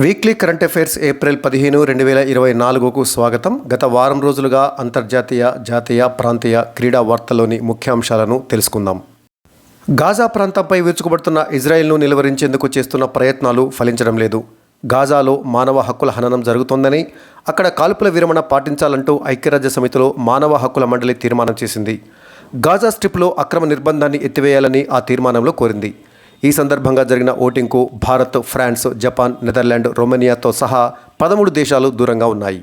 Weekly current affairs April పదిహేను రెండు వేల ఇరవై నాలుగుకు స్వాగతం. గత వారం రోజులుగా అంతర్జాతీయ జాతీయ ప్రాంతీయ క్రీడా వార్తల్లోని ముఖ్యాంశాలను తెలుసుకుందాం. గాజా ప్రాంతంపై విరుచుకుపడుతున్న ఇజ్రాయెల్ను నిలువరించేందుకు చేస్తున్న ప్రయత్నాలు ఫలించడం లేదు. గాజాలో మానవ హక్కుల హననం జరుగుతోందని అక్కడ కాల్పుల విరమణ పాటించాలంటూ ఐక్యరాజ్య సమితిలో మానవ హక్కుల మండలి తీర్మానం చేసింది. గాజా స్ట్రిప్లో అక్రమ నిర్బంధాన్ని ఎత్తివేయాలని ఆ తీర్మానంలో కోరింది. ఈ సందర్భంగా జరిగిన ఓటింగ్కు భారత్ ఫ్రాన్స్ జపాన్ నెదర్లాండ్ రొమేనియాతో సహా పదమూడు దేశాలు దూరంగా ఉన్నాయి.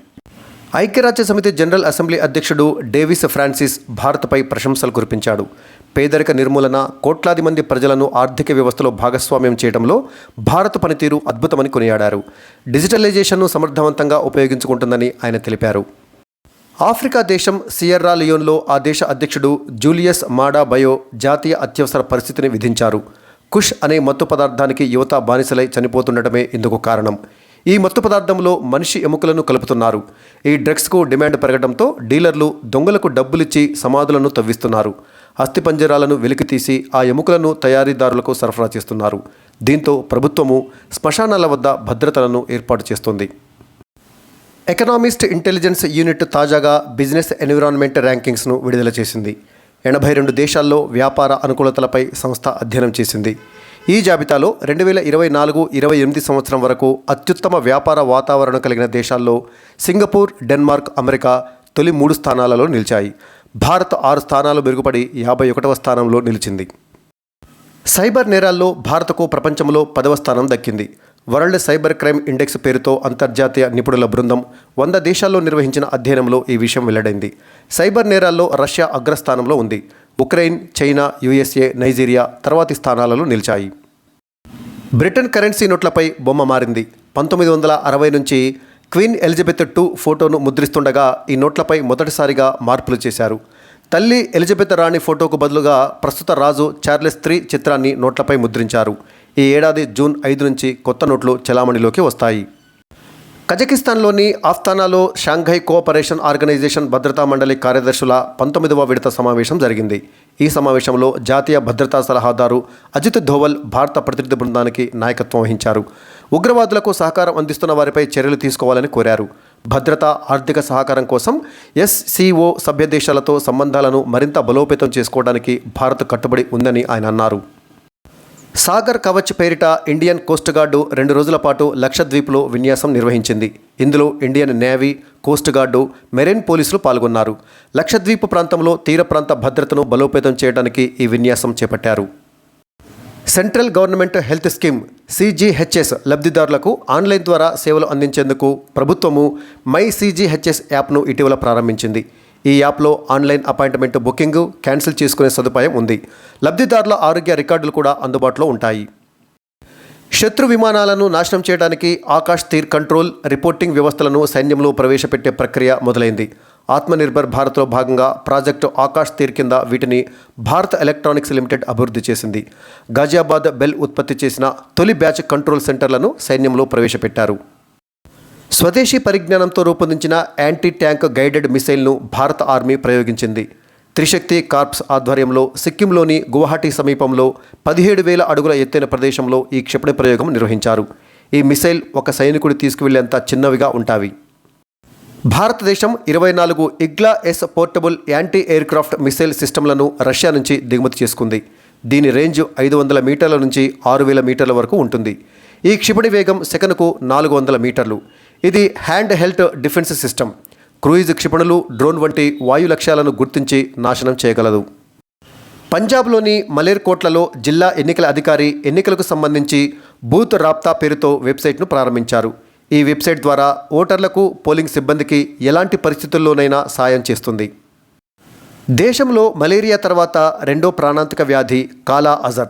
ఐక్యరాజ్య సమితి జనరల్ అసెంబ్లీ అధ్యక్షుడు డేవిస్ ఫ్రాన్సిస్ భారత్పై ప్రశంసలు కురిపించాడు. పేదరిక నిర్మూలన కోట్లాది మంది ప్రజలను ఆర్థిక వ్యవస్థలో భాగస్వామ్యం చేయడంలో భారత్ పనితీరు అద్భుతమని కొనియాడారు. డిజిటలైజేషన్ను సమర్థవంతంగా ఉపయోగించుకుంటుందని ఆయన తెలిపారు. ఆఫ్రికా దేశం సియర్రా లియోన్లో ఆ దేశ అధ్యక్షుడు జూలియస్ మాడా బయో జాతీయ అత్యవసర పరిస్థితిని విధించారు. కుష్ అనే మత్తు పదార్థానికి యువత బానిసలై చనిపోతుండటమే ఇందుకు కారణం. ఈ మత్తు పదార్థంలో మనిషి ఎముకలను కలుపుతున్నారు. ఈ డ్రగ్స్కు డిమాండ్ పెరగడంతో డీలర్లు దొంగలకు డబ్బులిచ్చి సమాధులను తవ్విస్తున్నారు. అస్థిపంజరాలను వెలికితీసి ఆ ఎముకలను తయారీదారులకు సరఫరా చేస్తున్నారు. దీంతో ప్రభుత్వము శ్మశానాల వద్ద భద్రతలను ఏర్పాటు చేస్తుంది. ఎకనామిస్ట్ ఇంటెలిజెన్స్ యూనిట్ తాజాగా బిజినెస్ ఎన్విరాన్మెంట్ ర్యాంకింగ్స్ను విడుదల చేసింది. ఎనభై రెండు దేశాల్లో వ్యాపార అనుకూలతలపై సంస్థ అధ్యయనం చేసింది. ఈ జాబితాలో రెండు వేల ఇరవై నాలుగు ఇరవై ఎనిమిది సంవత్సరం వరకు అత్యుత్తమ వ్యాపార వాతావరణం కలిగిన దేశాల్లో సింగపూర్ డెన్మార్క్ అమెరికా తొలి మూడు స్థానాలలో నిలిచాయి. భారత్ ఆరు స్థానాలు మెరుగుపడి యాభై ఒకటవ స్థానంలో నిలిచింది. సైబర్ నేరాల్లో భారత్కు ప్రపంచంలో పదవ స్థానం దక్కింది. వరల్డ్ సైబర్ క్రైమ్ ఇండెక్స్ పేరుతో అంతర్జాతీయ నిపుణుల బృందం వంద దేశాల్లో నిర్వహించిన అధ్యయనంలో ఈ విషయం వెల్లడైంది. సైబర్ నేరాల్లో రష్యా అగ్రస్థానంలో ఉంది. ఉక్రెయిన్ చైనా యుఎస్ఏ నైజీరియా తర్వాతి స్థానాలలో నిలిచాయి. బ్రిటన్ కరెన్సీ నోట్లపై బొమ్మ మారింది. పంతొమ్మిది వందల అరవై నుంచి క్వీన్ ఎలిజబెత్ టూ ఫోటోను ముద్రిస్తుండగా ఈ నోట్లపై మొదటిసారిగా మార్పులు చేశారు. తల్లి ఎలిజబెత్ రాణి ఫోటోకు బదులుగా ప్రస్తుత రాజు చార్లెస్ త్రీ చిత్రాన్ని నోట్లపై ముద్రించారు. ఈ ఏడాది జూన్ ఐదు నుంచి కొత్త నోట్లు చలామణిలోకి వస్తాయి. కజకిస్తాన్లోని ఆస్థానాలో షాంఘై కోఆపరేషన్ ఆర్గనైజేషన్ భద్రతా మండలి కార్యదర్శుల పంతొమ్మిదవ విడత సమావేశం జరిగింది. ఈ సమావేశంలో జాతీయ భద్రతా సలహాదారు అజిత్ ధోవల్ భారత ప్రతినిధి బృందానికి నాయకత్వం వహించారు. ఉగ్రవాదులకు సహకారం అందిస్తున్న వారిపై చర్యలు తీసుకోవాలని కోరారు. భద్రత ఆర్థిక సహకారం కోసం ఎస్సీఓ సభ్య దేశాలతో సంబంధాలను మరింత బలోపేతం చేసుకోవడానికి భారత్ కట్టుబడి ఉందని ఆయన అన్నారు. సాగర్ కవచ్ పేరిట ఇండియన్ కోస్ట్ గార్డు రెండు రోజుల పాటు లక్షద్వీప్లో విన్యాసం నిర్వహించింది. ఇందులో Indian navy coast guard marine పోలీసులు పాల్గొన్నారు. లక్షద్వీప్ ప్రాంతంలో తీర ప్రాంత భద్రతను బలోపేతం చేయడానికి ఈ విన్యాసం చేపట్టారు. Central government health scheme CGHS లబ్ధిదారులకు ఆన్లైన్ ద్వారా సేవలు అందించేందుకు ప్రభుత్వము మై సిజీహెచ్ఎస్ యాప్ను ఇటీవల ప్రారంభించింది. ఈ యాప్లో ఆన్లైన్ అపాయింట్మెంట్ బుకింగ్ క్యాన్సిల్ చేసుకునే సదుపాయం ఉంది. లబ్ధిదారుల ఆరోగ్య రికార్డులు కూడా అందుబాటులో ఉంటాయి. శత్రు విమానాలను నాశనం చేయడానికి ఆకాష్ తీర్ కంట్రోల్ రిపోర్టింగ్ వ్యవస్థలను సైన్యంలో ప్రవేశపెట్టే ప్రక్రియ మొదలైంది. ఆత్మనిర్భర్ భారత్లో భాగంగా ప్రాజెక్టు ఆకాష్ తీర్ కింద వీటిని భారత్ ఎలక్ట్రానిక్స్ లిమిటెడ్ అభివృద్ధి చేసింది. గాజియాబాద్ బెల్ ఉత్పత్తి చేసిన తొలి బ్యాచ్ కంట్రోల్ సెంటర్లను సైన్యంలో ప్రవేశపెట్టారు. స్వదేశీ పరిజ్ఞానంతో రూపొందించిన యాంటీ ట్యాంక్ గైడెడ్ మిసైల్ను భారత ఆర్మీ ప్రయోగించింది. త్రిశక్తి కార్ప్స్ ఆధ్వర్యంలో సిక్కింలోని గువాహటి సమీపంలో పదిహేడు వేల అడుగుల ఎత్తైన ప్రదేశంలో ఈ క్షిపణి ప్రయోగం నిర్వహించారు. ఈ మిసైల్ ఒక సైనికుడు తీసుకువెళ్ళేంత చిన్నవిగా ఉంటాయి. భారతదేశం ఇరవై నాలుగు Igla S portable anti aircraft missile సిస్టమ్లను Russia నుంచి దిగుమతి చేసుకుంది. దీని రేంజ్ ఐదు వందల మీటర్ల నుంచి ఆరు వేల మీటర్ల వరకు ఉంటుంది. ఈ క్షిపణి వేగం సెకనుకు నాలుగు వందల మీటర్లు. ఇది hand held defence system. Cruise క్షిపణులు డ్రోన్ వంటి వాయు లక్ష్యాలను గుర్తించి నాశనం చేయగలదు. పంజాబ్లోని మలేర్కోట్లలో జిల్లా ఎన్నికల అధికారి ఎన్నికలకు సంబంధించి బూత్ రాప్తా పేరుతో వెబ్సైట్ను ప్రారంభించారు. ఈ వెబ్సైట్ ద్వారా ఓటర్లకు పోలింగ్ సిబ్బందికి ఎలాంటి పరిస్థితుల్లోనైనా సాయం చేస్తుంది. దేశంలో మలేరియా తర్వాత రెండో ప్రాణాంతక వ్యాధి కాలా అజర్.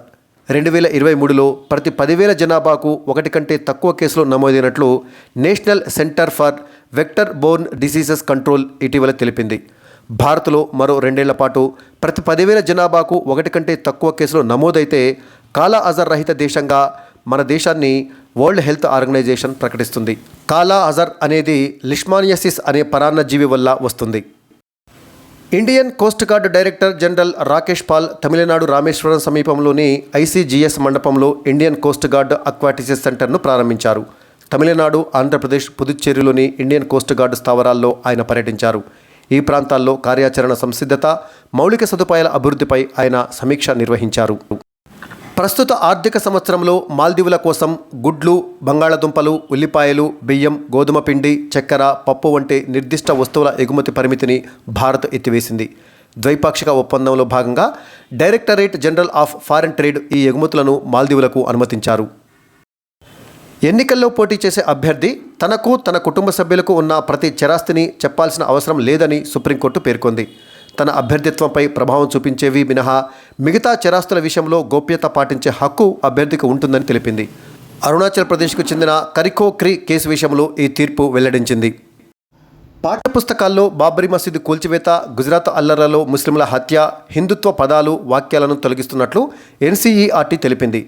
రెండు వేల ఇరవై మూడులో ప్రతి పదివేల జనాభాకు ఒకటి కంటే తక్కువ కేసులు నమోదైనట్లు national centre for vector borne diseases control ఇటీవల తెలిపింది. భారత్లో మరో రెండేళ్ళ పాటు ప్రతి పదివేల జనాభాకు ఒకటి కంటే తక్కువ కేసులు నమోదైతే కాలా అజర్ రహిత దేశంగా మన దేశాన్ని వరల్డ్ హెల్త్ ఆర్గనైజేషన్ ప్రకటిస్తుంది. కాలా అజర్ అనేది లిష్మానియసిస్ అనే పరాన్నజీవి వల్ల వస్తుంది. Indian coast guard director general Rakesh Pal Tamil Nadu Rameswaram సమీపంలోని ఐసీజీఎస్ మండపంలో ఇండియన్ కోస్ట్ గార్డ్ అక్వాటిసిస్ సెంటర్ను ప్రారంభించారు. తమిళనాడు ఆంధ్రప్రదేశ్ పుదుచ్చేరిలోని ఇండియన్ కోస్ట్ గార్డ్ స్థావరాల్లో ఆయన పర్యటించారు. ఈ ప్రాంతాల్లో కార్యాచరణ సంసిద్ధత మౌలిక సదుపాయాల అభివృద్ధిపై ఆయన సమీక్ష నిర్వహించారు. ప్రస్తుత ఆర్థిక సంవత్సరంలో మాల్దీవుల కోసం గుడ్లు బంగాళాదుంపలు ఉల్లిపాయలు బియ్యం గోధుమ పిండి చక్కెర పప్పు వంటి నిర్దిష్ట వస్తువుల ఎగుమతి పరిమితిని భారత్ ఎత్తివేసింది. ద్వైపాక్షిక ఒప్పందంలో భాగంగా directorate general of foreign trade ఈ ఎగుమతులను మాల్దీవులకు అనుమతించారు. ఎన్నికల్లో పోటీ చేసే అభ్యర్థి తనకు తన కుటుంబ సభ్యులకు ఉన్న ప్రతి చరాస్తిని చెప్పాల్సిన అవసరం లేదని సుప్రీంకోర్టు పేర్కొంది. తన అభ్యర్థిత్వంపై ప్రభావం చూపించేవి మినహా మిగతా చరాస్తుల విషయంలో గోప్యత పాటించే హక్కు అభ్యర్థికి ఉంటుందని తెలిపింది. అరుణాచల్ ప్రదేశ్కు చెందిన కరికో క్రీ కేసు విషయంలో ఈ తీర్పు వెల్లడించింది. పాఠ్యపుస్తకాల్లో బాబ్రీ మసీదు కూల్చివేత గుజరాత్ అల్లర్లలో ముస్లింల హత్య హిందుత్వ పదాలు వాక్యాలను తొలగిస్తున్నట్లు ఎన్సీఈఆర్టీ తెలిపింది.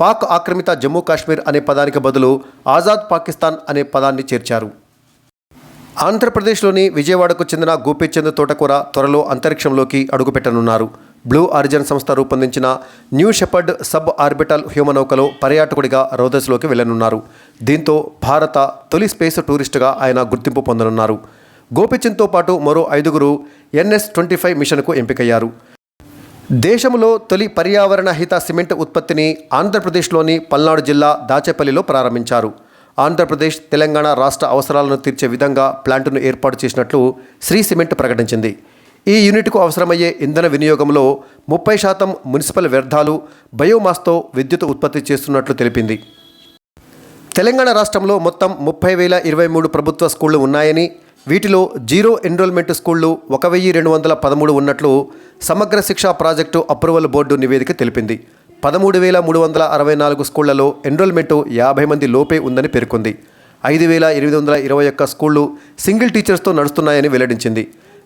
పాక్ ఆక్రమిత జమ్మూ కాశ్మీర్ అనే పదానికి బదులు ఆజాద్ పాకిస్తాన్ అనే పదాన్ని చేర్చారు. ఆంధ్రప్రదేశ్లోని విజయవాడకు చెందిన గోపీచంద్ తోటకూర త్వరలో అంతరిక్షంలోకి అడుగుపెట్టనున్నారు. బ్లూ ఆరిజన్ సంస్థ రూపొందించిన న్యూ షెపర్డ్ సబ్ ఆర్బిటల్ హ్యూమనౌకలో పర్యాటకుడిగా రోదస్లోకి వెళ్ళనున్నారు దీంతో భారత తొలి స్పేస్ టూరిస్టుగా ఆయన గుర్తింపు పొందనున్నారు. గోపీచంద్తో పాటు మరో ఐదుగురు ఎన్ఎస్ ట్వంటీ ఫైవ్ మిషన్కు ఎంపికయ్యారు. దేశంలో తొలి పర్యావరణ హిత సిమెంట్ ఉత్పత్తిని ఆంధ్రప్రదేశ్లోని పల్నాడు జిల్లా దాచేపల్లిలో ప్రారంభించారు. ఆంధ్రప్రదేశ్ తెలంగాణ రాష్ట్ర అవసరాలను తీర్చే విధంగా ప్లాంటును ఏర్పాటు చేసినట్లు శ్రీ సిమెంట్ ప్రకటించింది. ఈ యూనిట్కు అవసరమయ్యే ఇంధన వినియోగంలో ముప్పై శాతం మున్సిపల్ వ్యర్థాలు బయోమాస్తో విద్యుత్ ఉత్పత్తి చేస్తున్నట్లు తెలిపింది. తెలంగాణ రాష్ట్రంలో మొత్తం ముప్పై వేల ఇరవై మూడు ప్రభుత్వ స్కూళ్ళు ఉన్నాయని వీటిలో జీరో ఎన్రోల్మెంట్ స్కూళ్ళు ఒక వెయ్యి రెండు వందల పదమూడు ఉన్నట్లు సమగ్ర శిక్షా ప్రాజెక్టు అప్రూవల్ బోర్డు నివేదిక తెలిపింది. పదమూడు వేల మూడు వందల అరవై నాలుగు స్కూళ్ళలో ఎన్రోల్మెంటు యాభై మంది లోపే ఉందని పేర్కొంది. ఐదు వేల ఎనిమిది వందల ఇరవై ఒక్క స్కూళ్ళు సింగిల్ టీచర్స్తో నడుస్తున్నాయని వెల్లడించింది.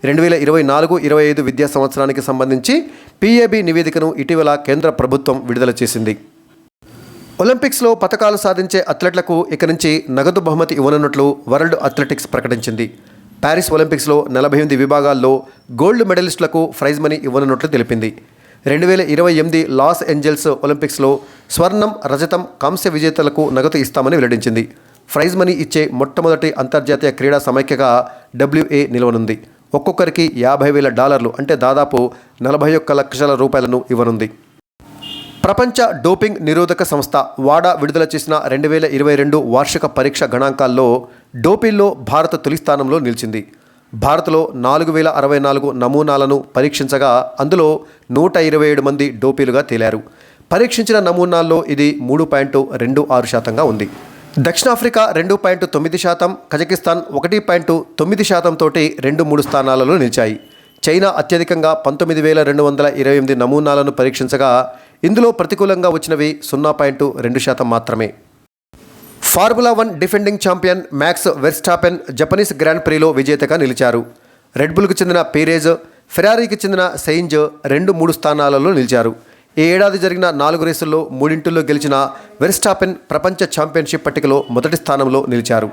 రెండు వేల ఇరవై నాలుగు ఇరవై ఐదు విద్యా సంవత్సరానికి సంబంధించి పీఏబీ నివేదికను ఇటీవల కేంద్ర ప్రభుత్వం విడుదల చేసింది. ఒలింపిక్స్లో పథకాలు సాధించే అథ్లెట్లకు ఇక నుంచి నగదు బహుమతి ఇవ్వనున్నట్లు వరల్డ్ అథ్లెటిక్స్ ప్రకటించింది. ప్యారిస్ ఒలింపిక్స్లో నలభై ఎనిమిది విభాగాల్లో గోల్డ్ మెడలిస్టులకు ప్రైజ్ మనీ ఇవ్వనున్నట్లు తెలిపింది. రెండు వేల ఇరవై ఎనిమిది లాస్ ఏంజల్స్ ఒలింపిక్స్లో స్వర్ణం రజతం కాంస్య విజేతలకు నగదు ఇస్తామని వెల్లడించింది. ప్రైజ్ మనీ ఇచ్చే మొట్టమొదటి అంతర్జాతీయ క్రీడా సమైక్యగా డబ్ల్యూఏ నిలవనుంది. ఒక్కొక్కరికి యాభై వేల డాలర్లు అంటే దాదాపు నలభై ఒక్క లక్షల రూపాయలను ఇవ్వనుంది. ప్రపంచ డోపింగ్ నిరోధక సంస్థ వాడా విడుదల చేసిన రెండు వేల ఇరవై రెండు వార్షిక పరీక్ష గణాంకాల్లో డోపింగ్లో భారత తొలి స్థానంలో నిలిచింది. భారత్లో నాలుగు వేల అరవై నాలుగు నమూనాలను పరీక్షించగా అందులో నూట ఇరవై ఏడు మంది డోపీలుగా తేలారు. పరీక్షించిన నమూనాల్లో ఇది మూడు పాయింట్ రెండు ఆరు శాతంగా ఉంది. దక్షిణాఫ్రికా రెండు పాయింట్ తొమ్మిది శాతం కజకిస్తాన్ ఒకటి పాయింట్ తొమ్మిది శాతం తోటి రెండు మూడు స్థానాలలో నిలిచాయి. చైనా అత్యధికంగా పంతొమ్మిది వేల రెండు వందల ఇరవై ఎనిమిది నమూనాలను పరీక్షించగా ఇందులో ప్రతికూలంగా వచ్చినవి సున్నా పాయింట్ రెండు శాతం మాత్రమే. Formula one defending champion Max Verstappen Japanese grand ప్రీలో విజేతగా నిలిచారు. రెడ్ బుల్కు చెందిన పీరేజ్ ఫెరారీకి చెందిన సెయింజ్ రెండు మూడు స్థానాలలో నిలిచారు. ఈ ఏడాది జరిగిన నాలుగు రేసుల్లో మూడింటిలో గెలిచిన వెర్స్టాపెన్ ప్రపంచ ఛాంపియన్షిప్ పట్టికలో మొదటి స్థానంలో నిలిచారు.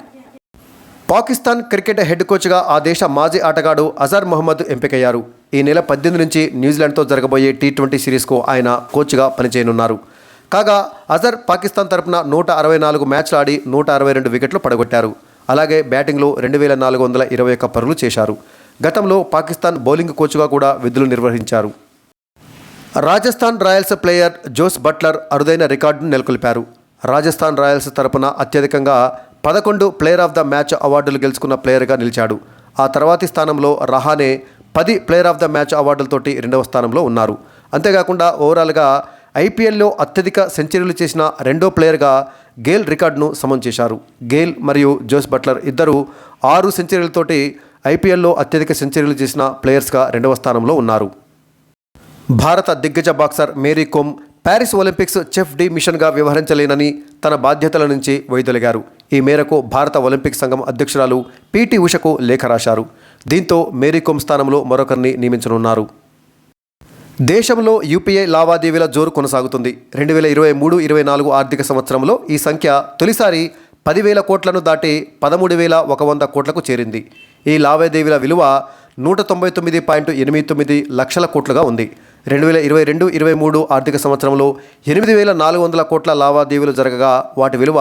పాకిస్తాన్ క్రికెట్ హెడ్ కోచ్గా ఆ దేశ మాజీ ఆటగాడు అజర్ మొహమ్మద్ ఎంపికయ్యారు. ఈ నెల పద్దెనిమిది నుంచి న్యూజిలాండ్తో జరగబోయే టీ ట్వంటీ సిరీస్కు ఆయన కోచ్గా పనిచేయనున్నారు. కాగా అజర్ పాకిస్తాన్ తరపున నూట అరవై నాలుగు మ్యాచ్లు ఆడి నూట అరవై రెండు వికెట్లు పడగొట్టారు. అలాగే బ్యాటింగ్లో రెండు వేల నాలుగు వందల ఇరవై ఒక్క పరుగులు చేశారు. గతంలో పాకిస్తాన్ బౌలింగ్ కోచ్గా కూడా విధులు నిర్వహించారు. Rajasthan Royals player Jos Buttler అరుదైన రికార్డును నెలకొల్పారు. రాజస్థాన్ రాయల్స్ తరపున అత్యధికంగా పదకొండు ప్లేయర్ ఆఫ్ ద మ్యాచ్ అవార్డులు గెలుచుకున్న ప్లేయర్గా నిలిచాడు. ఆ తర్వాతి స్థానంలో రహానే పది ప్లేయర్ ఆఫ్ ద మ్యాచ్ అవార్డులతోటి రెండవ స్థానంలో ఉన్నారు. అంతేకాకుండా ఓవరాల్గా ఐపీఎల్లో అత్యధిక సెంచరీలు చేసిన రెండో ప్లేయర్గా గేల్ రికార్డును సమం చేశారు. గేల్ మరియు జోస్ బట్లర్ ఇద్దరు ఆరు సెంచరీలతోటి ఐపీఎల్లో అత్యధిక సెంచరీలు చేసిన ప్లేయర్స్గా రెండవ స్థానంలో ఉన్నారు. భారత దిగ్గజ boxer Mary Kom Paris Olympics chef de మిషన్గా వ్యవహరించలేనని తన బాధ్యతల నుంచి వైదొలిగారు. ఈ మేరకు భారత ఒలింపిక్ సంఘం అధ్యక్షురాలు పీటీ ఉషకు లేఖ రాశారు. దీంతో మేరీ కోమ్ స్థానంలో మరొకరిని నియమించనున్నారు. దేశంలో యూపీఐ లావాదేవీల జోరు కొనసాగుతుంది. రెండు వేల ఇరవై మూడు ఇరవై నాలుగు ఆర్థిక సంవత్సరంలో ఈ సంఖ్య తొలిసారి పదివేల కోట్లను దాటి పదమూడు వేల ఒక వంద కోట్లకు చేరింది. ఈ లావాదేవీల విలువ నూట తొంభై తొమ్మిది పాయింట్ ఎనిమిది తొమ్మిది లక్షల కోట్లుగా ఉంది. రెండు వేల ఇరవై రెండు ఇరవై మూడు ఆర్థిక సంవత్సరంలో ఎనిమిది వేల నాలుగు వందల కోట్ల లావాదేవీలు జరగగా వాటి విలువ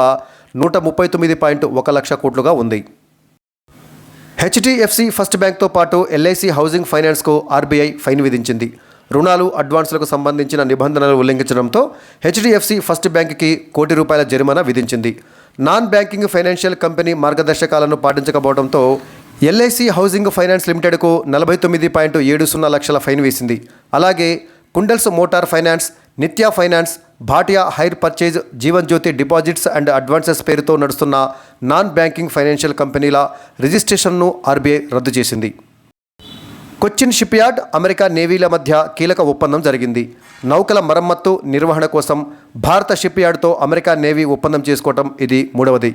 నూట ముప్పై తొమ్మిది పాయింట్ ఒక లక్ష కోట్లుగా ఉంది. హెచ్డిఎఫ్సి ఫస్ట్ బ్యాంక్తో పాటు ఎల్ఐసి హౌసింగ్ ఫైనాన్స్కు ఆర్బీఐ ఫైన్ విధించింది. రుణాలు అడ్వాన్సులకు సంబంధించిన నిబంధనలు ఉల్లంఘించడంతో హెచ్డిఎఫ్సి ఫస్ట్ బ్యాంక్కి కోటి రూపాయల జరిమానా విధించింది. నాన్ బ్యాంకింగ్ ఫైనాన్షియల్ కంపెనీ మార్గదర్శకాలను పాటించకపోవడంతో ఎల్ఐసి హౌసింగ్ ఫైనాన్స్ లిమిటెడ్కు నలభై తొమ్మిది పాయింట్ ఏడు సున్నా లక్షల ఫైన్ వేసింది. అలాగే Kundles motor finance Nitya finance Bhatia hire purchase Jeevan Jyoti deposits and advances పేరుతో నడుస్తున్న నాన్ బ్యాంకింగ్ ఫైనాన్షియల్ కంపెనీల రిజిస్ట్రేషన్ను ఆర్బీఐ రద్దు చేసింది. కొచ్చిన్ షిప్యార్డ్ అమెరికా నేవీల మధ్య కీలక ఒప్పందం జరిగింది. నౌకల మరమ్మత్తు నిర్వహణ కోసం భారత షిప్యార్డ్తో అమెరికా నేవీ ఒప్పందం చేసుకోవటం ఇది మూడవది.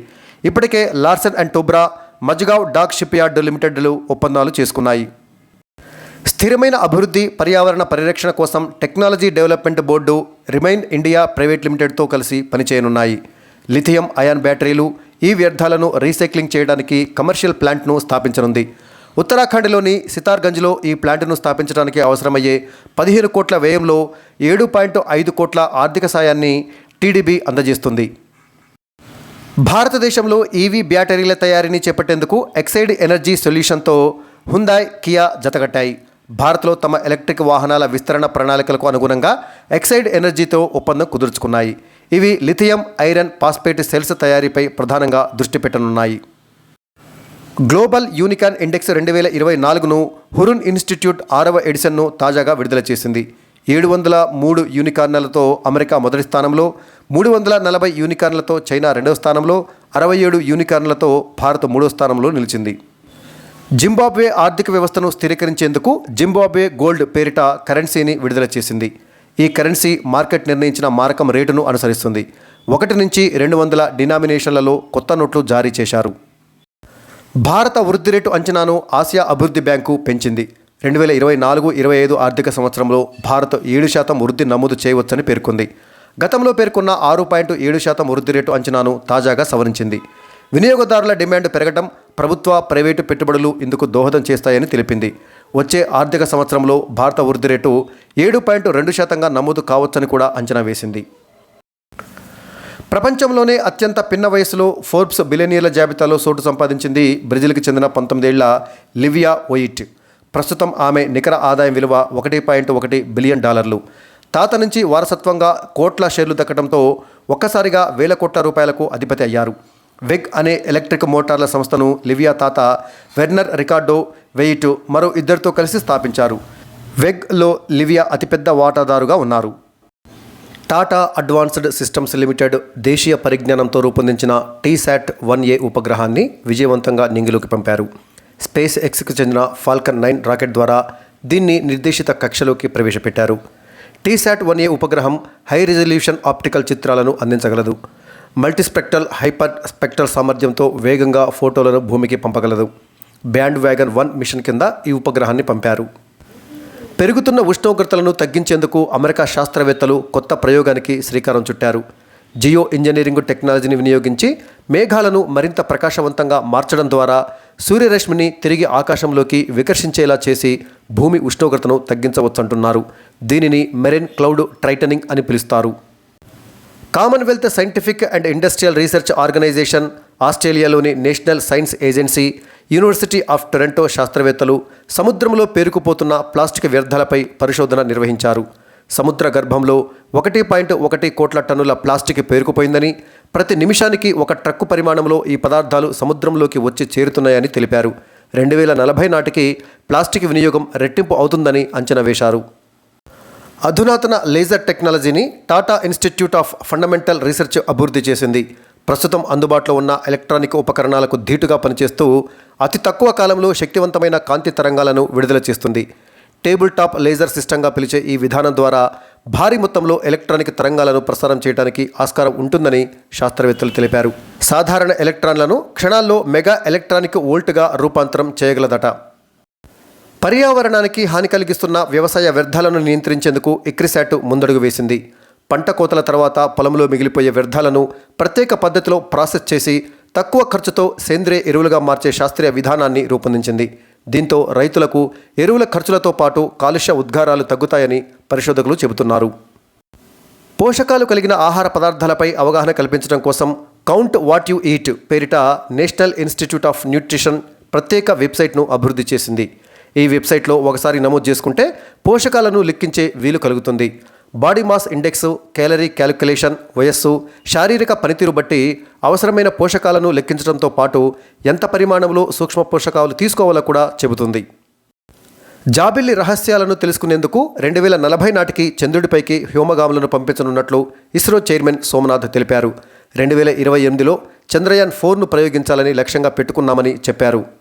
ఇప్పటికే Larsen and Toubro Mazagon dock shipyard లిమిటెడ్లు ఒప్పందాలు చేసుకున్నాయి. స్థిరమైన అభివృద్ధి పర్యావరణ పరిరక్షణ కోసం technology development board remain India private లిమిటెడ్తో కలిసి పనిచేయనున్నాయి. లిథియం అయాన్ బ్యాటరీలు ఈ వ్యర్థాలను రీసైక్లింగ్ చేయడానికి కమర్షియల్ ప్లాంట్ను స్థాపించనుంది. ఉత్తరాఖండ్లోని సితార్గంజ్లో ఈ ప్లాంట్ను స్థాపించడానికి అవసరమయ్యే పదిహేను కోట్ల వ్యయంలో ఏడు పాయింట్ ఐదు కోట్ల ఆర్థిక సాయాన్ని టీడీబీ అందజేస్తుంది. భారతదేశంలో ఈవీ బ్యాటరీల తయారీని చేపట్టేందుకు ఎక్సైడ్ ఎనర్జీ సొల్యూషన్తో హుందాయ్ కియా జతగట్టాయి భారత్లో తమ ఎలక్ట్రిక్ వాహనాల విస్తరణ ప్రణాళికలకు అనుగుణంగా ఎక్సైడ్ ఎనర్జీతో ఒప్పందం కుదుర్చుకున్నాయి. ఇవి లిథియం ఐరన్ పాస్పేట్ సెల్స్ తయారీపై ప్రధానంగా దృష్టి పెట్టనున్నాయి. గ్లోబల్ యూనికాన్ ఇండెక్స్ రెండు వేల ఇరవై నాలుగును హురున్ ఇన్స్టిట్యూట్ ఆరవ ఎడిషన్ను తాజాగా విడుదల చేసింది. ఏడు వందల మూడు యూనికార్న్లతో అమెరికా మొదటి స్థానంలో మూడు వందల నలభై యూనికార్న్లతో చైనా రెండవ స్థానంలో అరవై ఏడు యూనికార్న్లతో భారత్ మూడో స్థానంలో నిలిచింది. జింబాబ్వే ఆర్థిక వ్యవస్థను స్థిరీకరించేందుకు జింబాబ్వే గోల్డ్ పేరిట కరెన్సీని విడుదల చేసింది. ఈ కరెన్సీ మార్కెట్ నిర్ణయించిన మారకం రేటును అనుసరిస్తుంది. ఒకటి నుంచి రెండు వందల డినామినేషన్లలో కొత్త నోట్లు జారీ చేశారు. భారత వృద్ధి రేటు అంచనాను ఆసియా అభివృద్ధి బ్యాంకు పెంచింది. రెండు వేల ఇరవై నాలుగు ఇరవై ఐదు ఆర్థిక సంవత్సరంలో భారత్ ఏడు శాతం వృద్ధి నమోదు చేయవచ్చని పేర్కొంది. గతంలో పేర్కొన్న ఆరు పాయింట్ ఏడు శాతం వృద్ధి రేటు అంచనాను తాజాగా సవరించింది. వినియోగదారుల డిమాండ్ పెరగడం ప్రభుత్వ ప్రైవేటు పెట్టుబడులు ఇందుకు దోహదం చేస్తాయని తెలిపింది. వచ్చే ఆర్థిక సంవత్సరంలో భారత వృద్ధి రేటు ఏడు పాయింట్ రెండు శాతంగా నమోదు కావచ్చని కూడా అంచనా వేసింది. ప్రపంచంలోనే అత్యంత పిన్న వయసులో ఫోర్బ్స్ బిలియనీర్ల జాబితాలో చోటు సంపాదించింది బ్రెజిల్కి చెందిన పంతొమ్మిదేళ్ళ లివియా ఒయిట్. ప్రస్తుతం ఆమె నికర ఆదాయం విలువ ఒకటి పాయింట్ ఒకటి బిలియన్ డాలర్లు. తాత నుంచి వారసత్వంగా కోట్ల షేర్లు దక్కడంతో ఒక్కసారిగా వేల కోట్ల రూపాయలకు అధిపతి అయ్యారు. వెగ్ అనే ఎలక్ట్రిక్ మోటార్ల సంస్థను లివియా తాత వెర్నర్ రికార్డో వెయిట్ మరో ఇద్దరితో కలిసి స్థాపించారు. వెగ్లో లివియా అతిపెద్ద వాటాదారుగా ఉన్నారు. టాటా అడ్వాన్స్డ్ సిస్టమ్స్ లిమిటెడ్ దేశీయ పరిజ్ఞానంతో రూపొందించిన టీశాట్ వన్ ఏ ఉపగ్రహాన్ని విజయవంతంగా నింగిలోకి పంపారు. స్పేస్ ఎక్స్కి చెందిన ఫాల్కన్ నైన్ రాకెట్ ద్వారా దీన్ని నిర్దేశిత కక్షలోకి ప్రవేశపెట్టారు. టీశాట్ వన్ ఏ ఉపగ్రహం హై రిజల్యూషన్ ఆప్టికల్ చిత్రాలను అందించగలదు. మల్టీస్పెక్టల్ హైపర్ స్పెక్ట్రల్ సామర్థ్యంతో వేగంగా ఫోటోలను భూమికి పంపగలదు. బ్యాండ్ వ్యాగన్ వన్ మిషన్ కింద ఈ ఉపగ్రహాన్ని పంపారు. పెరుగుతున్న ఉష్ణోగ్రతలను తగ్గించేందుకు అమెరికా శాస్త్రవేత్తలు కొత్త ప్రయోగానికి శ్రీకారం చుట్టారు. జియో ఇంజనీరింగ్ టెక్నాలజీని వినియోగించి మేఘాలను మరింత ప్రకాశవంతంగా మార్చడం ద్వారా సూర్యరశ్మిని తిరిగి ఆకాశంలోకి వికర్షించేలా చేసి భూమి ఉష్ణోగ్రతను తగ్గించవచ్చంటున్నారు. దీనిని మెరైన్ క్లౌడ్ ట్రైటనింగ్ అని పిలుస్తారు. Commonwealth scientific and industrial research organisation ఆస్ట్రేలియాలోని national science agency university of Toronto శాస్త్రవేత్తలు సముద్రంలో పేరుకుపోతున్న ప్లాస్టిక్ వ్యర్థాలపై పరిశోధన నిర్వహించారు. సముద్ర గర్భంలో ఒకటి పాయింట్ ఒకటి కోట్ల టన్నుల ప్లాస్టిక్ పేరుకుపోయిందని ప్రతి నిమిషానికి ఒక ట్రక్కు పరిమాణంలో ఈ పదార్థాలు సముద్రంలోకి వచ్చి చేరుతున్నాయని తెలిపారు. రెండు వేల నలభై నాటికి ప్లాస్టిక్ వినియోగం రెట్టింపు అవుతుందని అంచనా వేశారు. అధునాతన లేజర్ టెక్నాలజీని Tata institute of fundamental research అభివృద్ధి చేసింది. ప్రస్తుతం అందుబాటులో ఉన్న ఎలక్ట్రానిక్ ఉపకరణాలకు ధీటుగా పనిచేస్తూ అతి తక్కువ కాలంలో శక్తివంతమైన కాంతి తరంగాలను విడుదల చేస్తుంది. టేబుల్ టాప్ లేజర్ సిస్టంగా పిలిచే ఈ విధానం ద్వారా భారీ మొత్తంలో ఎలక్ట్రానిక్ తరంగాలను ప్రసారం చేయడానికి ఆస్కారం ఉంటుందని శాస్త్రవేత్తలు తెలిపారు. సాధారణ ఎలక్ట్రాన్లను క్షణాల్లో మెగా ఎలక్ట్రానిక్ వోల్ట్గా రూపాంతరం చేయగలదట. పర్యావరణానికి హాని కలిగిస్తున్న వ్యవసాయ వ్యర్థాలను నియంత్రించేందుకు ఇక్రిశాట్ ముందడుగు వేసింది. పంట కోతల తర్వాత పొలంలో మిగిలిపోయే వ్యర్థాలను ప్రత్యేక పద్ధతిలో ప్రాసెస్ చేసి తక్కువ ఖర్చుతో సేంద్రియ ఎరువులుగా మార్చే శాస్త్రీయ విధానాన్ని రూపొందించింది. దీంతో రైతులకు ఎరువుల ఖర్చులతో పాటు కాలుష్య ఉద్గారాలు తగ్గుతాయని పరిశోధకులు చెబుతున్నారు. పోషకాలు కలిగిన ఆహార పదార్థాలపై అవగాహన కల్పించడం కోసం కౌంట్ వాట్ యు ఈట్ పేరిట నేషనల్ ఇన్స్టిట్యూట్ ఆఫ్ న్యూట్రిషన్ ప్రత్యేక వెబ్సైట్ను అభివృద్ధి చేసింది. ఈ వెబ్సైట్లో ఒకసారి నమోదు చేసుకుంటే పోషకాలను లెక్కించే వీలు కలుగుతుంది. Body mass index calorie calculation వయస్సు శారీరక పనితీరు బట్టి అవసరమైన పోషకాలను లెక్కించడంతో పాటు ఎంత పరిమాణంలో సూక్ష్మ పోషకాలు తీసుకోవాలో కూడా చెబుతుంది. జాబిల్లి రహస్యాలను తెలుసుకునేందుకు రెండు వేల నలభై నాటికి చంద్రుడిపైకి హ్యోమగాములను పంపించనున్నట్లు ఇస్రో చైర్మన్ సోమనాథ్ తెలిపారు. రెండు వేల ఇరవై ఎనిమిదిలో చంద్రయాన్ ఫోర్ను ప్రయోగించాలని లక్ష్యంగా పెట్టుకున్నామని చెప్పారు.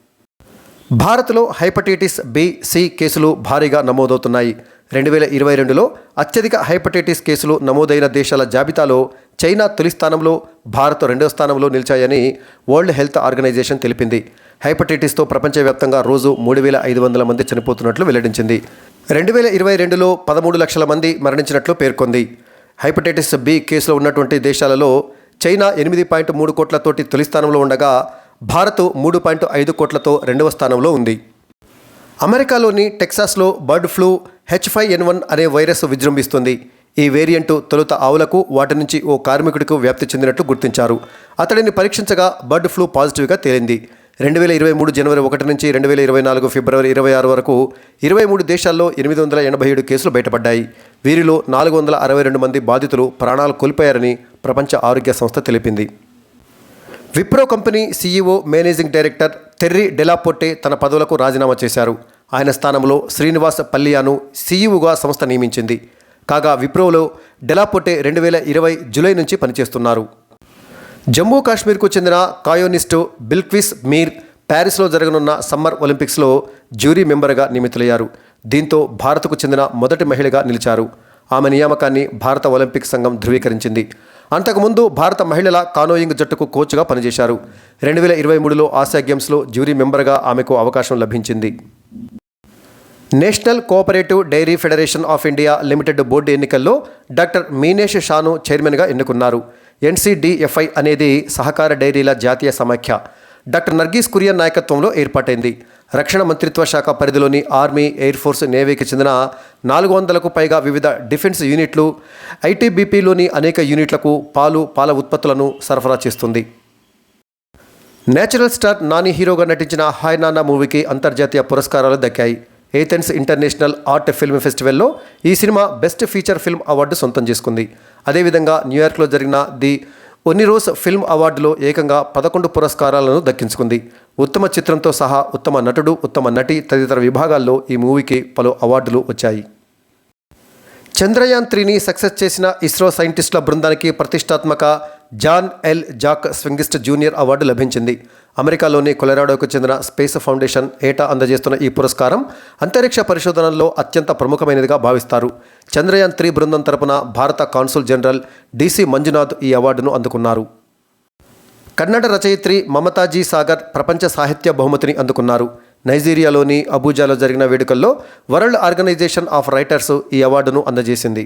భారత్లో హైపటైటిస్ బి సి కేసులు భారీగా నమోదవుతున్నాయి. రెండు వేల ఇరవై రెండులో అత్యధిక హైపటైటిస్ కేసులు నమోదైన దేశాల జాబితాలో చైనా తొలి స్థానంలో భారత్ రెండవ స్థానంలో నిలిచాయని వరల్డ్ హెల్త్ ఆర్గనైజేషన్ తెలిపింది. హైపటైటిస్తో ప్రపంచవ్యాప్తంగా రోజు మూడు వేల ఐదు వందల మంది చనిపోతున్నట్లు వెల్లడించింది. రెండు వేల ఇరవై రెండులో పదమూడు లక్షల మంది మరణించినట్లు పేర్కొంది. హైపటైటిస్ బి కేసులో ఉన్నటువంటి దేశాలలో చైనా ఎనిమిది పాయింట్ మూడు కోట్లతోటి తొలి స్థానంలో ఉండగా భారత్ మూడు పాయింట్ ఐదు కోట్లతో రెండవ స్థానంలో ఉంది. అమెరికాలోని టెక్సాస్లో bird flu H five N one అనే వైరస్ విజృంభిస్తుంది. ఈ వేరియంటు తొలుత ఆవులకు వాటి నుంచి ఓ కార్మికుడికి వ్యాప్తి చెందినట్లు గుర్తించారు. అతడిని పరీక్షించగా బర్డ్ ఫ్లూ పాజిటివ్గా తేలింది. రెండు వేల ఇరవై మూడు జనవరి ఒకటి నుంచి రెండు వేల ఇరవై నాలుగు ఫిబ్రవరి ఇరవై ఆరు వరకు ఇరవై మూడు దేశాల్లో ఎనిమిది వందల ఎనభై ఏడు కేసులు బయటపడ్డాయి. వీరిలో నాలుగు వందల అరవై రెండు మంది బాధితులు ప్రాణాలు కోల్పోయారని ప్రపంచ ఆరోగ్య సంస్థ తెలిపింది. Wipro company CEO managing director Thierry Delaporte తన పదవులకు రాజీనామా చేశారు. ఆయన స్థానంలో శ్రీనివాస్ పల్లియాను సీఈఓగా సంస్థ నియమించింది. కాగా విప్రోలో డెలాపోటే రెండు వేల ఇరవై జూలై నుంచి పనిచేస్తున్నారు. జమ్మూ కాశ్మీర్కు చెందిన కాయోనిస్టు బిల్క్విస్ మీర్ ప్యారిస్లో జరగనున్న సమ్మర్ ఒలింపిక్స్లో జ్యూరీ మెంబర్గా నియమితులయ్యారు. దీంతో భారత్కు చెందిన మొదటి మహిళగా నిలిచారు. ఆమె నియామకాన్ని భారత ఒలింపిక్ సంఘం ధృవీకరించింది. అంతకుముందు భారత మహిళల కానోయింగ్ జట్టుకు కోచ్గా పనిచేశారు. రెండు వేల ఇరవై మూడులో ఆసియా గేమ్స్లో జ్యూరీ మెంబర్గా ఆమెకు అవకాశం లభించింది. National cooperative dairy federation of India limited board ఎన్నికల్లో డాక్టర్ మీనేష్ షాను చైర్మన్గా ఎన్నుకున్నారు. ఎన్సీడీఎఫ్ఐ అనేది సహకార డైరీల జాతీయ సమాఖ్య. డాక్టర్ నర్గీస్ కురియన్ నాయకత్వంలో ఏర్పాటైంది. రక్షణ మంత్రిత్వ శాఖ పరిధిలోని ఆర్మీ ఎయిర్ ఫోర్స్ నేవీకి చెందిన నాలుగు వందలకు పైగా వివిధ డిఫెన్స్ యూనిట్లు ఐటీబీపీలోని అనేక యూనిట్లకు పాలు పాల ఉత్పత్తులను సరఫరా చేస్తుంది. నేచురల్ స్టార్ నాని హీరోగా నటించిన హాయ్ నానా మూవీకి అంతర్జాతీయ పురస్కారాలు దక్కాయి. ఏథెన్స్ ఇంటర్నేషనల్ ఆర్ట్ ఫిల్మ్ ఫెస్టివల్లో ఈ cinema best feature film award సొంతం చేసుకుంది. అదేవిధంగా న్యూయార్క్లో జరిగిన ది ఒనిరోస్ ఫిల్మ్ అవార్డులో ఏకంగా పదకొండు పురస్కారాలను దక్కించుకుంది. ఉత్తమ చిత్రంతో సహా ఉత్తమ నటుడు ఉత్తమ నటి తదితర విభాగాల్లో ఈ మూవీకి పలు అవార్డులు వచ్చాయి. చంద్రయాన్ త్రీని సక్సెస్ చేసిన ఇస్రో సైంటిస్టుల బృందానికి ప్రతిష్టాత్మక జాన్ ఎల్. జాక్ స్వింగిస్ట్ జూనియర్ అవార్డు లభించింది. అమెరికాలోని కొలరాడోకు చెందిన స్పేస్ ఫౌండేషన్ ఏటా అందజేస్తున్న ఈ పురస్కారం అంతరిక్ష పరిశోధనల్లో అత్యంత ప్రముఖమైనదిగా భావిస్తారు. చంద్రయాన్ త్రీ బృందం తరపున భారత కాన్సుల్ జనరల్ డీసీ మంజునాథ్ ఈ అవార్డును అందుకున్నారు. కన్నడ రచయిత్రి మమతాజీ సాగర్ ప్రపంచ సాహిత్య బహుమతిని అందుకున్నారు. నైజీరియాలోని అబూజాలో జరిగిన వేడుకల్లో వరల్డ్ ఆర్గనైజేషన్ ఆఫ్ రైటర్స్ ఈ అవార్డును అందజేసింది.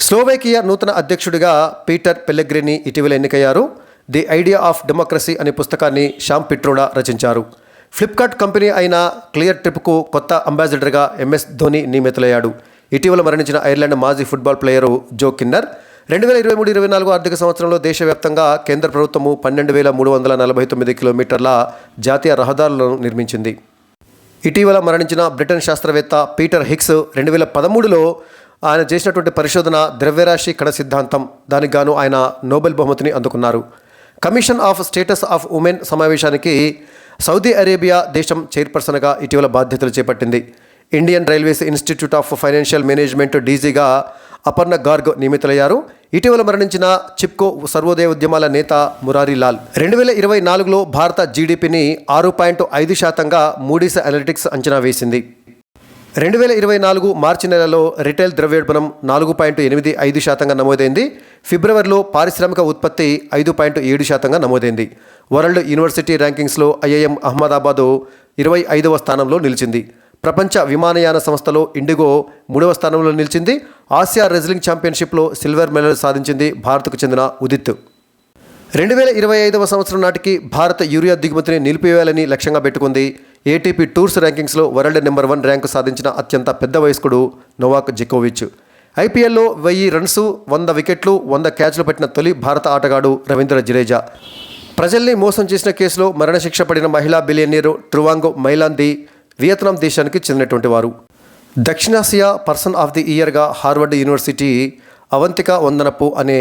స్లోవేకియా నూతన అధ్యక్షుడిగా పీటర్ పెల్లెగ్రిని ఇటీవల ఎన్నికయ్యారు. ది ఐడియా ఆఫ్ డెమోక్రసీ అనే పుస్తకాన్ని శ్యామ్ పిట్రోడా రచించారు. ఫ్లిప్కార్ట్ కంపెనీ అయిన క్లియర్ ట్రిప్కు కొత్త అంబాసిడర్గా ఎంఎస్ ధోని నియమితులయ్యాడు. ఇటీవల మరణించిన ఐర్లాండ్ మాజీ ఫుట్బాల్ ప్లేయరు జో కిన్నర్ రెండు వేల ఇరవై మూడు ఇరవై నాలుగు ఆర్థిక సంవత్సరంలో దేశవ్యాప్తంగా కేంద్ర ప్రభుత్వము పన్నెండు వేల మూడు వందల నలభై తొమ్మిది కిలోమీటర్ల జాతీయ రహదారులను నిర్మించింది. ఇటీవల మరణించిన బ్రిటన్ శాస్త్రవేత్త పీటర్ హిక్స్ రెండు వేల పదమూడులో ఆయన చేసినటువంటి పరిశోధన ద్రవ్యరాశి కణ సిద్ధాంతం. దానికి గాను ఆయన నోబెల్ బహుమతిని అందుకున్నారు. Commission of status of women సమావేశానికి సౌదీ అరేబియా దేశం చైర్పర్సన్గా ఇటీవల బాధ్యతలు చేపట్టింది. Indian railways institute of financial management డీజీగా Aparna Garg నియమితులయ్యారు. ఇటీవల మరణించిన చిప్కో సర్వోదయ ఉద్యమాల నేత మురారి లాల్. రెండు వేల ఇరవై నాలుగులో భారత జీడిపిని ఆరు పాయింట్ ఐదు శాతంగా మూడీస్ అనలిటిక్స్ అంచనా వేసింది. రెండు వేల ఇరవై నాలుగు మార్చి నెలలో రిటైల్ ద్రవ్యోల్బణం నాలుగు పాయింట్ ఎనిమిది ఐదు శాతంగా నమోదైంది. ఫిబ్రవరిలో పారిశ్రామిక ఉత్పత్తి ఐదు పాయింట్ ఏడు శాతంగా నమోదైంది. వరల్డ్ యూనివర్సిటీ ర్యాంకింగ్స్లో ఐఐఎం అహ్మదాబాదు ఇరవై ఐదవ స్థానంలో నిలిచింది. ప్రపంచ విమానయాన సంస్థలో ఇండిగో మూడవ స్థానంలో నిలిచింది. ఆసియా రెజ్లింగ్ ఛాంపియన్షిప్లో సిల్వర్ మెడల్ సాధించింది భారత్కు చెందిన ఉదిత్. రెండు వేల ఇరవై ఐదవ సంవత్సరం నాటికి భారత యూరియా దిగుమతిని నిలిపివేయాలని లక్ష్యంగా పెట్టుకుంది. ఏటీపీ టూర్స్ ర్యాంకింగ్స్లో వరల్డ్ నెంబర్ వన్ ర్యాంకు సాధించిన అత్యంత పెద్ద వయస్కుడు నోవాక్ జికోవిచ్. ఐపీఎల్లో వెయ్యి రన్స్ వంద వికెట్లు వంద క్యాచ్లు పట్టిన తొలి భారత ఆటగాడు రవీంద్ర జడేజా. ప్రజల్ని మోసం చేసిన కేసులో మరణశిక్ష పడిన మహిళా బిలియనీరు ట్రువాంగో మైలాంది వియత్నాం దేశానికి చెందినటువంటి వారు. దక్షిణాసియా పర్సన్ ఆఫ్ ది ఇయర్గా హార్వర్డ్ యూనివర్సిటీ అవంతిక వందనపు అనే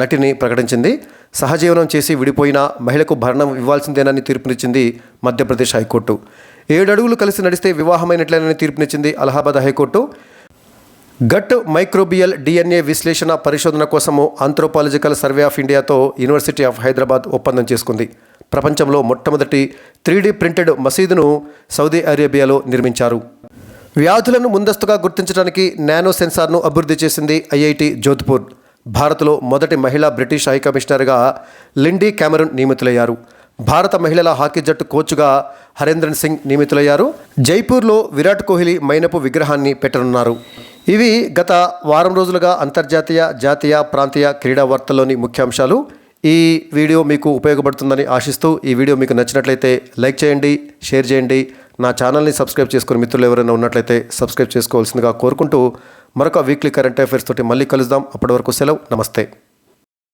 నటిని ప్రకటించింది. సహజీవనం చేసి విడిపోయిన మహిళకు భరణం ఇవ్వాల్సిందేనని తీర్పునిచ్చింది మధ్యప్రదేశ్ హైకోర్టు. ఏడు అడుగులు కలిసి నడిస్తే వివాహమైనట్లేనని తీర్పునిచ్చింది Allahabad high court. Gut microbial DNA విశ్లేషణ పరిశోధన కోసము ఆంథ్రోపాలజికల్ సర్వే ఆఫ్ ఇండియాతో యూనివర్సిటీ ఆఫ్ హైదరాబాద్ ఒప్పందం చేసుకుంది. ప్రపంచంలో మొట్టమొదటి త్రీడీ ప్రింటెడ్ మసీదును సౌదీ అరేబియాలో నిర్మించారు. వ్యాధులను ముందస్తుగా గుర్తించడానికి నానో సెన్సార్ను అభివృద్ధి చేసింది ఐఐటి జోధ్పూర్. భారత్లో మొదటి మహిళా బ్రిటిష్ హై కమిషనర్గా లిండీ కెమెరన్ నియమితులయ్యారు. భారత మహిళల హాకీ జట్టు కోచ్గా హరేంద్రన్ సింగ్ నియమితులయ్యారు. జైపూర్లో విరాట్ కోహ్లీ మైనపు విగ్రహాన్ని పెట్టనున్నారు. ఇవి గత వారం రోజులుగా అంతర్జాతీయ జాతీయ ప్రాంతీయ క్రీడా వార్తల్లోని ముఖ్యాంశాలు. ఈ వీడియో మీకు ఉపయోగపడుతుందని ఆశిస్తూ ఈ వీడియో మీకు నచ్చినట్లయితే లైక్ చేయండి షేర్ చేయండి. నా ఛానల్ని సబ్స్క్రైబ్ చేసుకుని మిత్రులు ఎవరైనా ఉన్నట్లయితే సబ్స్క్రైబ్ చేసుకోవాల్సిందిగా కోరుకుంటూ మరొక వీక్లీ కరెంట్ అఫైర్స్ తోటి మళ్ళీ కలుద్దాం. అప్పటి వరకు సెలవు. నమస్తే.